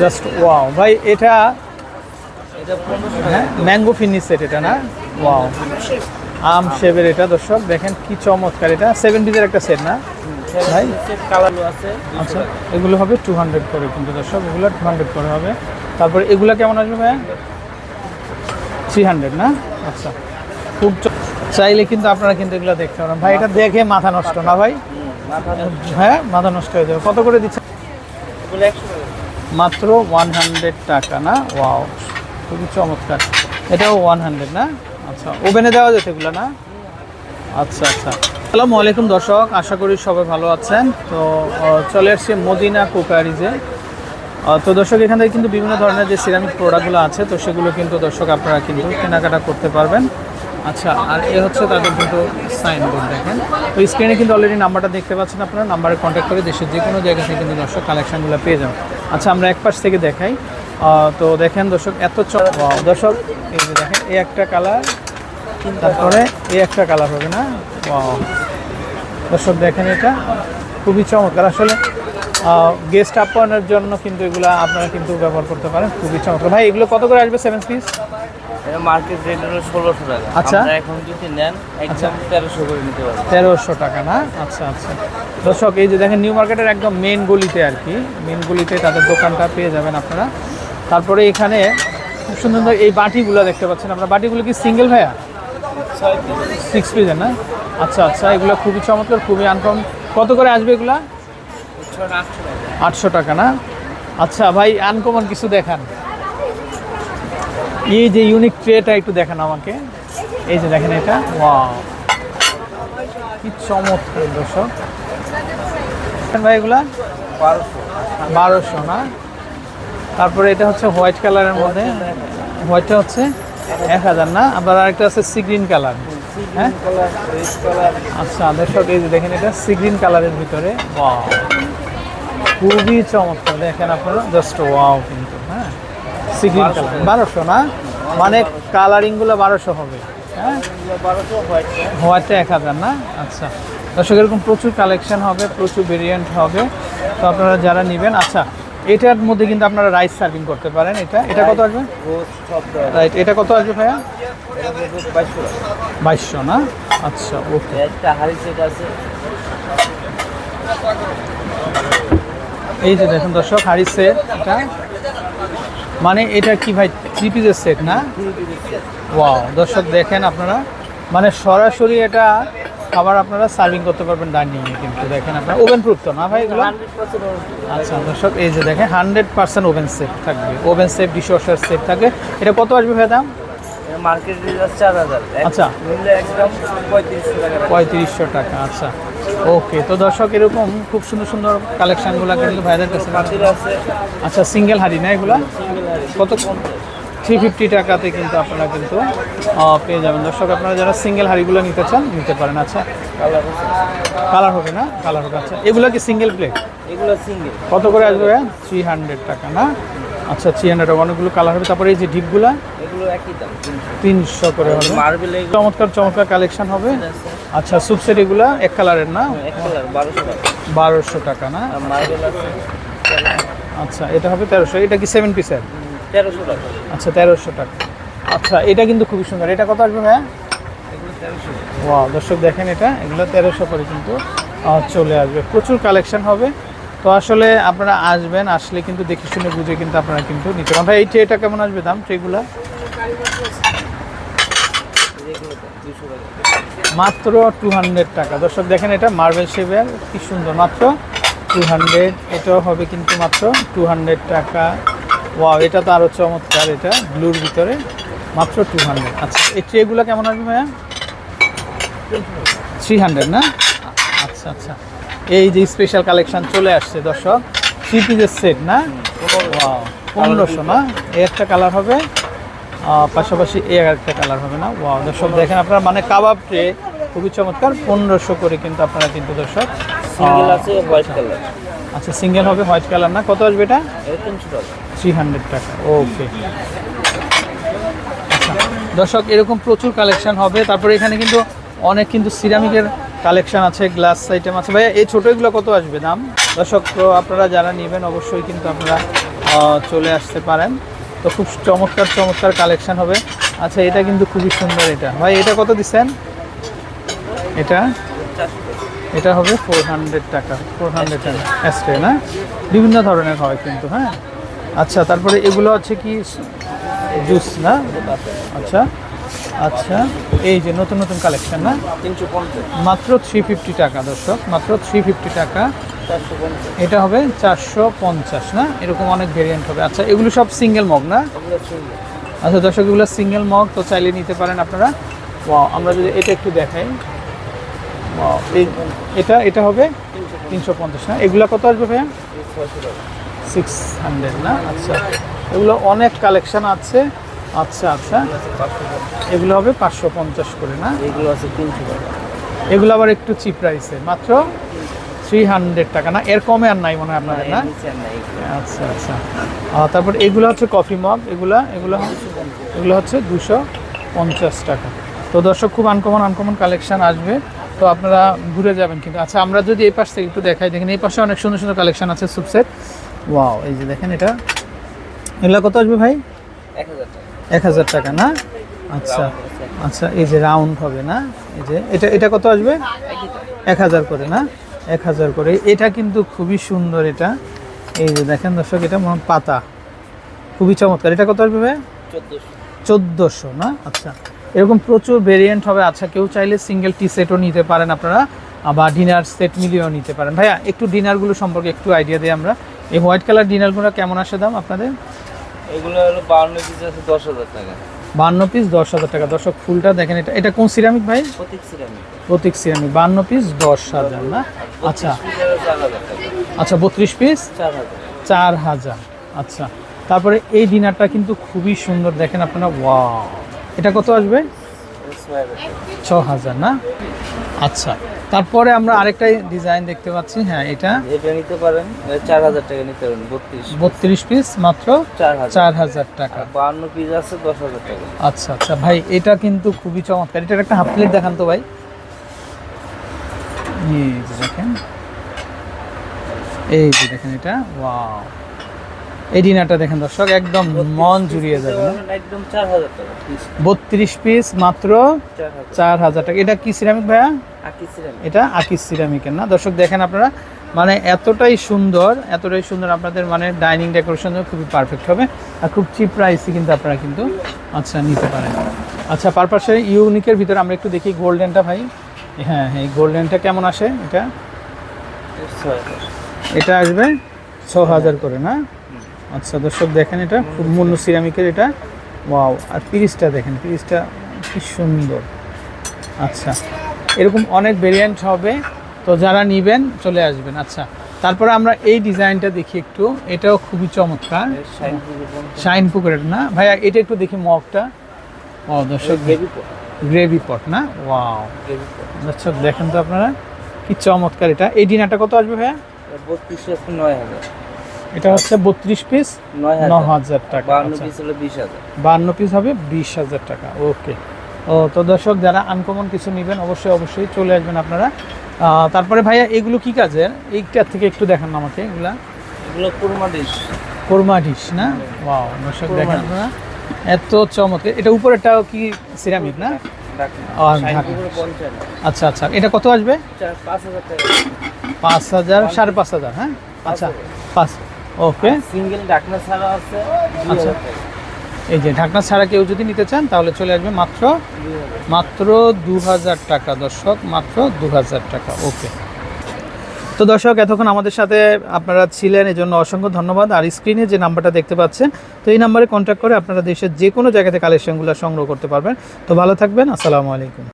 Just wow ভাই এটা mango finish set এটা না? ওয়াও আম শেভের এটা দর্শক দেখেন কি চমৎকার এটা। সেভেন পিসের একটা সেট না? ভাই? আচ্ছা এগুলো হবে টু হান্ড্রেড করে কিন্তু দর্শক এগুলো টু হান্ড্রেড করে হবে। তারপরে এগুলো কেমন আসবে ভাইয়া? থ্রি হান্ড্রেড না? আচ্ছা খুব চাইলে কিন্তু আপনারা কিন্তু এগুলো দেখতে পারেন। ভাই এটা দেখে মাথা নষ্ট না ভাই? হ্যাঁ মাথা নষ্ট হয়ে যাবে। কত করে দিচ্ছে? মাত্র ওয়ান হান্ড্রেড টাকা না? ওয়াও খুবই চমৎকার। এটাও ওয়ান হান্ড্রেড না? আচ্ছা ওভেনে দেওয়া যেত এগুলো না? আচ্ছা আচ্ছা। আসসালামু আলাইকুম দর্শক, আশা করি সবাই ভালো আছেন। তো চলে আসছে মদিনা কুকারিজে। তো দর্শক, এখান থেকে কিন্তু বিভিন্ন ধরনের যে সিরামিক প্রোডাক্টগুলো আছে, তো সেগুলো কিন্তু দর্শক আপনারা কিন্তু কেনাকাটা করতে পারবেন। আচ্ছা আর এ হচ্ছে তাদের কিন্তু সাইনবোর্ড দেখেন। তো স্ক্রিনে কিন্তু অলরেডি নাম্বারটা দেখতে পাচ্ছেন আপনারা নাম্বারে কন্ট্যাক্ট করে দেশের যে কোনো জায়গা থেকে কিন্তু দর্শক কালেকশানগুলো পেয়ে যাবেন। আচ্ছা আমরা এক পাশ থেকে দেখাই। তো দেখেন দর্শক, এত দর্শক, এই যে দেখেন, এই একটা কালার তারপরে এই একটা কালার হবে না? দর্শক দেখেন এটা, খুবই চমৎকার। আসলে গেস্ট আপ্যায়নের জন্য কিন্তু এগুলো আপনারা কিন্তু ব্যবহার করতে পারেন। খুবই চমৎকার। ভাই এগুলো কত করে আসবে সেভেন পিস মার্কেট রেট হলো ষোলোশো টাকা। আচ্ছা। এখন যদি নেন একদম তেরোশো করে নিতে পারবেন তেরোশো টাকা না? আচ্ছা আচ্ছা। দর্শক এই যে দেখেন নিউ মার্কেটের একদম মেন গলিতে আর কি। মেন গলিতে তাদের দোকানটা পেয়ে যাবেন আপনারা। তারপরে এখানে খুব সুন্দর এই বাটিগুলো দেখতে পাচ্ছেন আপনারা। বাটিগুলো কি সিঙ্গেল ভাইয়া? সিক্স পিসের না? আচ্ছা আচ্ছা এগুলো খুবই চমৎকার খুবই আনকম কত করে আসবে এগুলা? আটশো টাকা না? আচ্ছা ভাই আনকমন কিছু দেখান। এই যে ইউনিক ট্রেটা একটু দেখান আমাকে। এই যে দেখেন এটা। ওয়াও কি চমৎকার দর্শক। ভাই এগুলা। বারোশো না? তারপরে এটা হচ্ছে হোয়াইট কালারের মধ্যে। হোয়াইটটা হচ্ছে এক হাজার না? আবার আরেকটা আছে সি গ্রিন কালার হ্যাঁ? আচ্ছা দর্শক, এই যে দেখেন এটা সি গ্রিন কালারের ভিতরে। ওয়াও খুবই চমৎকার। দেখেন আপনারা জাস্ট ওয়াও কিন্তু হ্যাঁ? Sea green colour. বারোশো না? মানে কালারিংগুলো বারোশো হবে হ্যাঁ? বারোশো এক হাজার না? আচ্ছা। দর্শক এরকম প্রচুর কালেকশন হবে প্রচুর ভেরিয়েন্ট হবে। তো আপনারা যারা নেবেন আচ্ছা এটার মধ্যে কিন্তু আপনারা রাইস সার্ভিং করতে পারেন এটা। এটা কত আসবে? রাইট এটা কত আসবে ভাইয়া? বাইশশো বাইশশো না? আচ্ছা ওকে একটা হাড়ি সেট আছে। এই যে দেখেন দর্শক হাড়ি সেট এটা। মানে এটা কি ভাই থ্রি পিসের সেট না? ওয়াও দর্শক দেখেন আপনারা। মানে সরাসরি এটা খাবার আপনারা সার্ভিং করতে পারবেন ডাইনিংয়ে কিন্তু। দেখেন আপনারা ওভেন প্রুফ তো না ভাই এগুলো? আচ্ছা দর্শক এই যে দেখেন হান্ড্রেড পার্সেন্ট ওভেন সেফ থাকবে। ওভেন সেফ ডিশওয়াশার সেফ থাকবে এটা কত আসবে ভাই দাম? মার্কেট রেট চার হাজার। আচ্ছা। পঁয়ত্রিশশো টাকা আচ্ছা। ওকে তো দর্শক এরকম খুব সুন্দর সুন্দর কালেকশনগুলো কিন্তু ভাইদের কাছে আচ্ছা সিঙ্গেল হাড়ি না এগুলো? কত? থ্রি ফিফটি টাকাতে কিন্তু আপনারা কিন্তু পেয়ে যাবেন। দর্শক আপনারা যারা সিঙ্গেল হাড়িগুলো নিতে চান নিতে পারেন। আচ্ছা কালার হবে না? কালার হবে আচ্ছা। এগুলো কি সিঙ্গেল প্লেট এগুলো সিঙ্গেল কত করে আসবে থ্রি হান্ড্রেড টাকা না? আচ্ছা থ্রি হান্ড্রেড অনেকগুলো কালার হবে। তারপরে এই যে ডিপগুলা এগুলো একই দাম তিনশো। করে হবে। মার্বেল চমৎকার চমৎকার কালেকশন হবে। আচ্ছা সুপসেট এগুলা এক কালারের না? এক কালার বারোশো টাকা। বারোশো টাকা না? মার্বেল আচ্ছা এটা হবে তেরোশো। এটা কি সেভেন পিসের তেরোশো টাকা। আচ্ছা তেরোশো টাকা। আচ্ছা এটা কিন্তু খুবই সুন্দর। এটা কত আসবে ভাইয়া? এগুলো দর্শক দেখেন এটা। এগুলো তেরোশো করে কিন্তু চলে আসবে। প্রচুর কালেকশন হবে। তো আসলে আপনারা আসবেন, আসলে কিন্তু দেখে শুনে বুঝে কিন্তু আপনারা কিন্তু নিতে পারেন। ভাই, এই ট্রেটা কেমন আসবে দাম, ট্রেগুলা? মাত্র টু হান্ড্রেড টাকা। দর্শক, দেখেন এটা মার্বেল শেপের কি সুন্দর। মাত্র টু হান্ড্রেড এটাও হবে কিন্তু মাত্র টু হান্ড্রেড টাকা। ওয়াও এটা তো আরও চমৎকার এটা, ব্লুর ভিতরে। মাত্র টু হান্ড্রেড আচ্ছা এই ট্রেগুলো কেমন আসবে ভাইয়া? থ্রি হান্ড্রেড না? আচ্ছা আচ্ছা। এই যে স্পেশাল কালেকশন চলে আসছে দর্শক। থ্রি পিসের সেট না পনেরোশো না? এই একটা কালার হবে। পাশাপাশি এই একটা কালার হবে না? ওয়াও দর্শক দেখেন আপনারা মানে কাবাব ট্রে খুবই চমৎকার। পনেরোশো করে কিন্তু আপনারা কিন্তু দর্শক সিঙ্গেল আছে হোয়াইট কালার আচ্ছা সিঙ্গেল হবে হোয়াইট কালার না? কত আসবে এটা? থ্রি হান্ড্রেড টাকা। ওকে আচ্ছা দর্শক এরকম প্রচুর কালেকশন হবে। তারপরে এখানে কিন্তু অনেক কিন্তু সিরামিকের কালেকশন আছে, গ্লাস আইটেম আছে। ভাইয়া, এই ছোটোগুলো কত আসবে দাম? দর্শক, আপনারা যারা নেবেন, অবশ্যই কিন্তু আপনারা চলে আসতে পারেন। তো খুব চমৎকার চমৎকার কালেকশন হবে। আচ্ছা এটা কিন্তু খুবই সুন্দর এটা। ভাই, এটা কত দিচ্ছেন? এটা? এটা হবে ফোর হান্ড্রেড টাকা। ফোর হান্ড্রেড টাকা। অ্যাস্ট্রে না? বিভিন্ন ধরনের হয় কিন্তু হ্যাঁ? আচ্ছা তারপরে এগুলো হচ্ছে কি? জুস না? আচ্ছা। আচ্ছা এই যে নতুন নতুন কালেকশন না? তিনশো মাত্র থ্রি ফিফটি টাকা দর্শক মাত্র থ্রি ফিফটি টাকা। এটা হবে চারশো পঞ্চাশ না? এরকম অনেক ভেরিয়েন্ট হবে। আচ্ছা এগুলো সব সিঙ্গেল মগ না? আচ্ছা দর্শক এগুলো সিঙ্গেল মগ তো চাইলে নিতে পারেন আপনারা। আমরা যদি এটা একটু দেখাই। এটা এটা হবে তিনশো পঞ্চাশ না? এগুলো কত আসবে ভাইয়া? সিক্স হান্ড্রেড না? আচ্ছা এগুলো অনেক কালেকশন আছে। আচ্ছা আচ্ছা। এগুলো হবে পাঁচশো পঞ্চাশ করে না? এগুলো আছে তিনশো টাকা। এগুলো আবার একটু চিপ প্রাইসে মাত্র থ্রি হান্ড্রেড টাকা না? এর কমে আর নাই মনে হয় আপনাদের না। আচ্ছা আচ্ছা। তারপর এগুলো হচ্ছে কফি মগ এগুলো এগুলো এগুলো হচ্ছে দুশো পঞ্চাশ টাকা। তো দর্শক খুব আনকমন আনকমন কালেকশান আসবে। তো আপনারা ঘুরে যাবেন কিন্তু। আচ্ছা আমরা যদি এই পাশ থেকে একটু দেখাই দেখেন এই পাশে অনেক সুন্দর সুন্দর কালেকশান আছে সুপসেট ওয়াও এই যে দেখেন এটা। এগুলো কত আসবে ভাই? এক হাজার টাকা। এক হাজার টাকা, না? আচ্ছা আচ্ছা এই যে রাউন্ড হবে, না? এই যে, এটা এটা কত আসবে? এক হাজার করে, না? এক হাজার করে। এটা কিন্তু খুবই সুন্দর এটা। এই যে দেখেন দর্শক, এটা মনে পাতা। খুবই চমৎকার। এটা কত আসবে চোদ্দোশো, না? আচ্ছা এরকম প্রচুর ভেরিয়েন্ট হবে। আচ্ছা কেউ চাইলে সিঙ্গেল টি সেটও নিতে পারেন আপনারা, বা ডিনার সেট মিলিয়েও নিতে পারেন। ভাইয়া, একটু ডিনারগুলো সম্পর্কে একটু আইডিয়া দিই আমরা। এই হোয়াইট কালার ডিনারগুলো কেমন আসে দাম আপনাদের? এগুলো হলো বাউন্ন পিস আছে দশ হাজার টাকা। বান্ন পিস দশ হাজার টাকা। দর্শক ফুলটা দেখেন এটা এটা কোন সিরামিক ভাই? প্রতীক সিরামিক প্রতীক সিরামিক বান্ন পিস দশ হাজার না? আচ্ছা। আচ্ছা বত্রিশ পিস চার হাজার। আচ্ছা। তারপরে এই ডিনারটা কিন্তু খুবই সুন্দর। দেখেন আপনারা ওয়াও। এটা কত আসবে? ছ হাজার না? আচ্ছা। তারপরে আমরা আরেকটা ডিজাইন দেখতে পাচ্ছি। হ্যাঁ এটা। এটা নিতে পারেন এটা চার হাজার টাকা নিতে পারেন বত্রিশ বত্রিশ পিস মাত্র চার হাজার। চার হাজার টাকা। আর বাহান্ন পিস আছে দশ হাজার টাকা। আচ্ছা আচ্ছা ভাই এটা কিন্তু খুবই চমৎকার। এটার একটা হাফ প্লেট দেখান তো ভাই। এই দেখেন। এই দেখেন এটা। ওয়াও এই ডিনারটা দেখেন দর্শক একদম মন জুড়িয়ে যাবে একদম চার হাজার টাকা বত্রিশ পিস মাত্র চার হাজার। টাকা। এটা কি সিরামিক ভাইয়া? এটা আকিস সিরামিকের না? দর্শক দেখেন আপনারা মানে এতটাই সুন্দর এতটাই সুন্দর আপনাদের মানে ডাইনিং ডেকোরেশন খুবই পারফেক্ট হবে। আর খুব চিপ প্রাইসে কিন্তু আপনারা কিন্তু আচ্ছা নিতে পারেন। আচ্ছা পারপাসে ইউনিকের ভিতরে আমরা একটু দেখি গোল্ডেনটা ভাই। হ্যাঁ হ্যাঁ এই গোল্ডেনটা কেমন আসে এটা? এটা আসবে ছ হাজার করে না? আচ্ছা দর্শক দেখেন এটা খুব মূল্য সিরামিকের এটা। ওয়াও আর পিরিসটা দেখেন পিরিসটা কি সুন্দর। আচ্ছা এরকম অনেক ভেরিয়েন্ট হবে তো যারা নিবেন চলে আসবেন। আচ্ছা তারপরে আমরা এই ডিজাইনটা দেখি একটু। এটাও খুবই চমৎকার। শাইন পুকুরের না? ভাইয়া এটা একটু দেখি মগটা। ও দর্শক গ্রেভি পট না? ওয়াও। দর্শক দেখেন তো আপনারা কি চমৎকার এটা। এই ডিনারটা কত আসবে ভাইয়া? বত্রিশ আছে নয় হাজার। এটা হচ্ছে বত্রিশ পিস নয় ন হাজার টাকা আচ্ছা। বান্ন পিস হবে বিশ হাজার টাকা ওকে। ও তো দর্শক যারা আনকমন কিছু নেবেন অবশ্যই অবশ্যই চলে আসবেন আপনারা। তারপরে ভাইয়া এগুলো কি কাজের? এইটার থেকে একটু দেখান আমাকে এগুলা। এগুলো কুরমা ডিশ কোরমা ডিশ না? ওয়াও দর্শক দেখেন আপনারা। এত চমৎকার। এটা উপরেরটাও কি সিরামিক না? আচ্ছা আচ্ছা। এটা কত আসবে? পাঁচ হাজার পাঁচ হাজার সাড়ে পাঁচ হাজার হ্যাঁ? আচ্ছা পাঁচ ওকে সিঙ্গেল ঢাকনা ছাড়া আছে আচ্ছা। এই যে ঢাকনা ছাড়া কেউ যদি নিতে চান তাহলে চলে আসবে মাত্র মাত্র দু হাজার টাকা দর্শক মাত্র দু হাজার টাকা। ওকে তো দর্শক এতক্ষণ আমাদের সাথে আপনারা ছিলেন এই জন্য অসংখ্য ধন্যবাদ। আর স্ক্রিনে যে নাম্বারটা দেখতে পাচ্ছেন তো এই নাম্বারে কন্ট্যাক্ট করে আপনারা দেশের যে কোনো জায়গাতে কালেকশনগুলো সংগ্রহ করতে পারবেন। তো ভালো থাকবেন আসসালামু আলাইকুম।